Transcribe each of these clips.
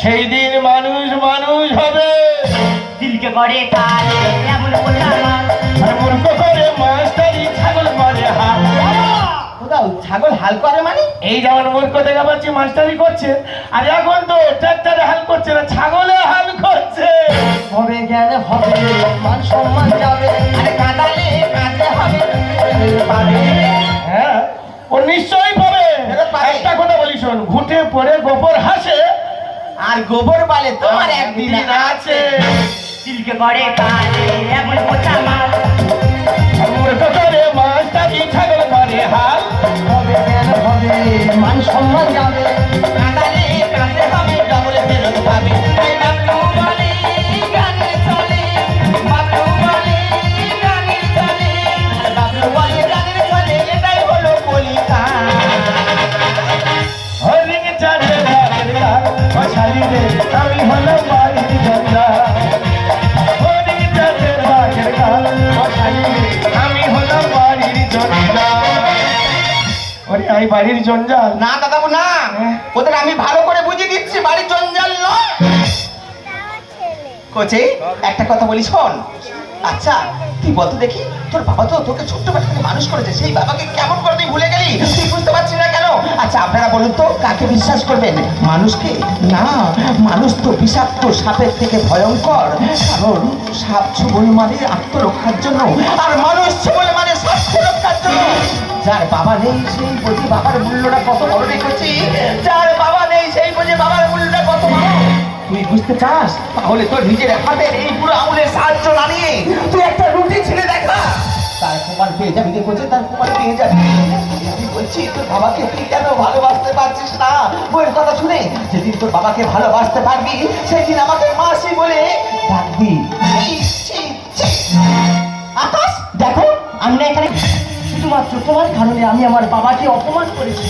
সেই দিন মানুষ মানুষ হবে। দিলকে করে এমন আর মূর্খ করে মাস্টারি ছাগল করে হাল কোথাও ছাগল হাল করে মানে? এই যেমন মূর্খ দেখা পাচ্ছি মাস্টারি করছে। আর এখন তো ট্রাক্টরে হাল করছে না ছাগলে হাল করছে। হবে মান সম্মান যাবে। আরে কাঁদালে কাঁদতে হবে। পাবে। হ্যাঁ ও নিশ্চয়ই পাবে। একটা কথা বলি শোন ঘুটে পড়ে গোবর হাসে আর গোবর বালে তোমার একদিন দিন আছে। সিল্কে করে পালে এমন বললাম আর আমি বাড়ির জঞ্জাল। না দাদাবু না ওদের আমি ভালো করে বুঝিয়ে দিচ্ছি বাড়ির জঞ্জাল নয়। কোচে একটা কথা বলি শোন। আচ্ছা তুই বলতো দেখি? তোর বাবা তো তোকে ছোট্টবেলা থেকে মানুষ করেছে সেই বাবাকে কেমন করে তুই ভুলে গেলি? তুই বুঝতে পারছিস না আচ্ছা আপনারা বলুন তো, কাকে বিশ্বাস করবেন? মানুষকে? না, মানুষ তো বিষাক্ত সাপের থেকে ভয়ঙ্কর। কারণ সাপ ছবল মানে আত্মরক্ষার জন্য, আর মানুষ ছবল মানে সাপ সুরক্ষার জন্য। যার বাবা নেই, সেই বোঝে বাবার মূল্যটা কত বড় রেখেছি যার বাবা নেই, সেই বোঝে বাবার মূল্যটা কত বড়। তুই বুঝতে চাস? তাহলে তোর নিজের হাতের এই পুরো আঙুলের সাহায্য না নিয়ে তুই একটা রুটি ছিঁড়ে দেখা। তার প্রমাণ পেয়ে যাবি দেখছি তার প্রমাণ পেয়ে যাবি। বলছি, তোর বাবাকে ভালোবাসতে না? কথা শুনে তোর বাবাকে ভালোবাসতে পারবি, সেদিন আমাকে বলে। আকাশ, দেখো এখানে শুধুমাত্র তোমার কারণে আমি আমার বাবাকে অপমান করেছি।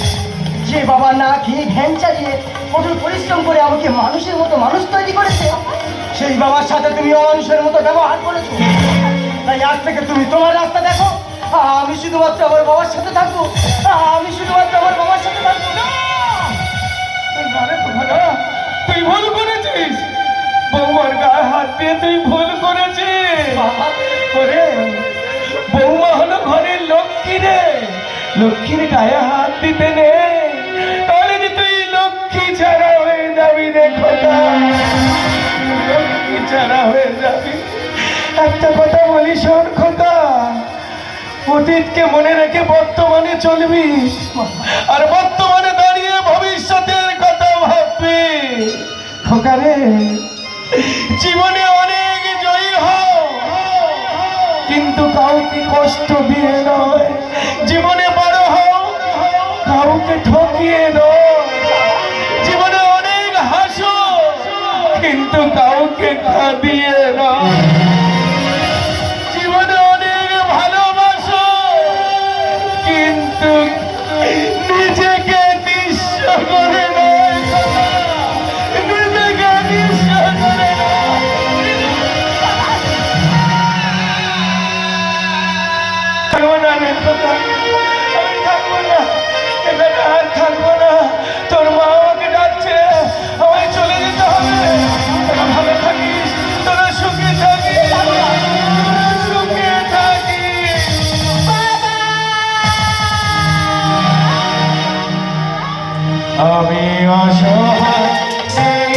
যে বাবা না খেয়ে ঘ্যান চালিয়ে কঠোর পরিশ্রম করে আমাকে মানুষের মতো মানুষ তৈরি করেছে, সেই বাবার সাথে তুমি অমানুষের মতো ব্যবহার করেছ। তাই আজ থেকে তুমি তোমার রাস্তা দেখো। আমি শুধুমাত্র আমার বাবার সাথে থাকব। আমি শুধুমাত্র আমার বাবার সাথে থাকব। না! আরে তুই ভুল করেছিস। বৌমার গায়ে হাত দিয়ে তুই ভুল করেছিস। ওরে! বৌমা হলো ঘরের লক্ষ্মী রে। লক্ষ্মীর গায়ে হাত দিতে নেই। তাহলে যে তুই লক্ষ্মী ছাড়া হয়ে যাবি রে খোদা লক্ষ্মী ছাড়া হয়ে যাবি। একটা কথা বলি শোন খোদা অতীতকে মনে রেখে বর্তমানে চলবি। আর বর্তমানে দাঁড়িয়ে ভবিষ্যতের কথা ভাববি। খোকারে, জীবনে অনেক জয়ী হও। কিন্তু কাউকে কষ্ট দিয়ে নয়, জীবনে বড় হও। কাউকে ঠকিয়ে নয়, জীবনে অনেক হাসো। কিন্তু কাউকে কাঁদিয়ে নয়। অসহায় এই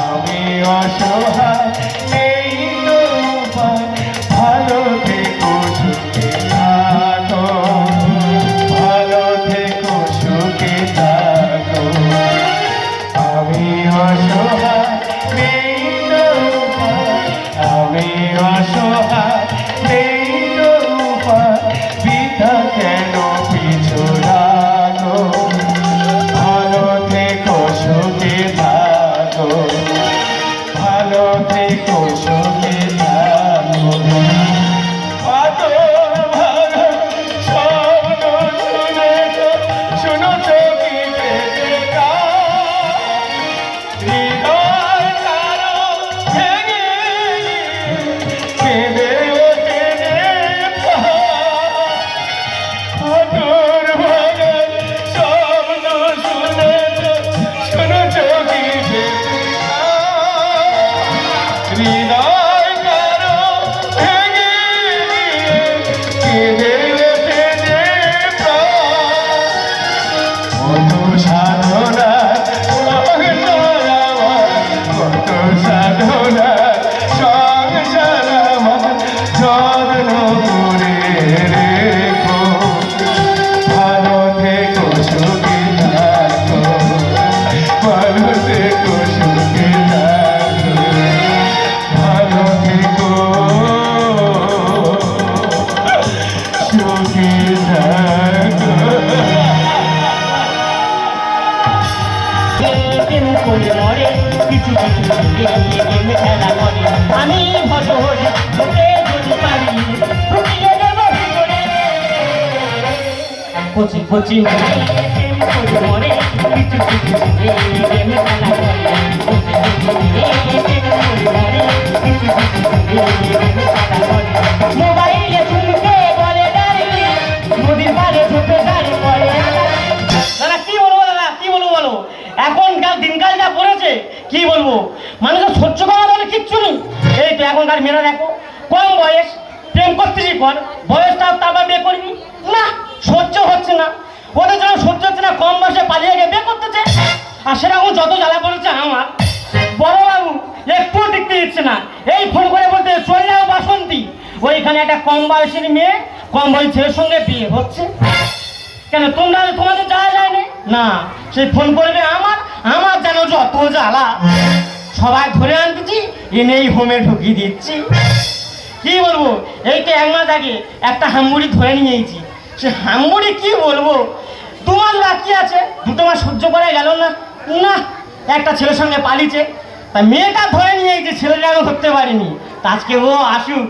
আমি অসহায় এই তো উপায় ভালো আমি অসহায় আমি হয়ে ঢুকে যদি পারি ঢুকিয়ে দেবো ভিতরে কচি কচি মরে কিছু কিছু প্রেম খেলা কিচ্ছু নেই। এই তো এখনকার মেয়েরা দেখো। কম বয়স, প্রেম করতেছি কর বয়সটা তারপর বিয়ে করবি না, সহ্য হচ্ছে না। ওদের জন্য সহ্য হচ্ছে না, কম বয়সে পালিয়ে গিয়ে বিয়ে করতেছে। আর সেরকম যত জ্বালা পড়েছে আমার, বড় বাবু একটু দেখতে দিচ্ছে না। এই ফোন করে বলতে, চলে যাও বাসন্তী। ওইখানে একটা কম বয়সের মেয়ে, কম বয়সের ছেলের সঙ্গে বিয়ে হচ্ছে। কেন, তোমরা তোমাদের যাওয়া যায় না না সেই ফোন করবে আমার আমার যেন যত জ্বালা। সবাই ধরে আনতেছি, এনেই হোমে ঢুকিয়ে দিচ্ছি। কি বলব? এই তো এক মাস আগে একটা হাম্বুড়ি ধরে নিয়েছি সে হামবুড়ি কি বলব? তোমার বাকি আছে? দুটো মাস সহ্য করা গেল না। না একটা ছেলের সঙ্গে পালিছে তা মেয়েটা ধরে নিয়েছে ছেলেটা আমি ধরতে পারিনি। আজকে ও আসুক।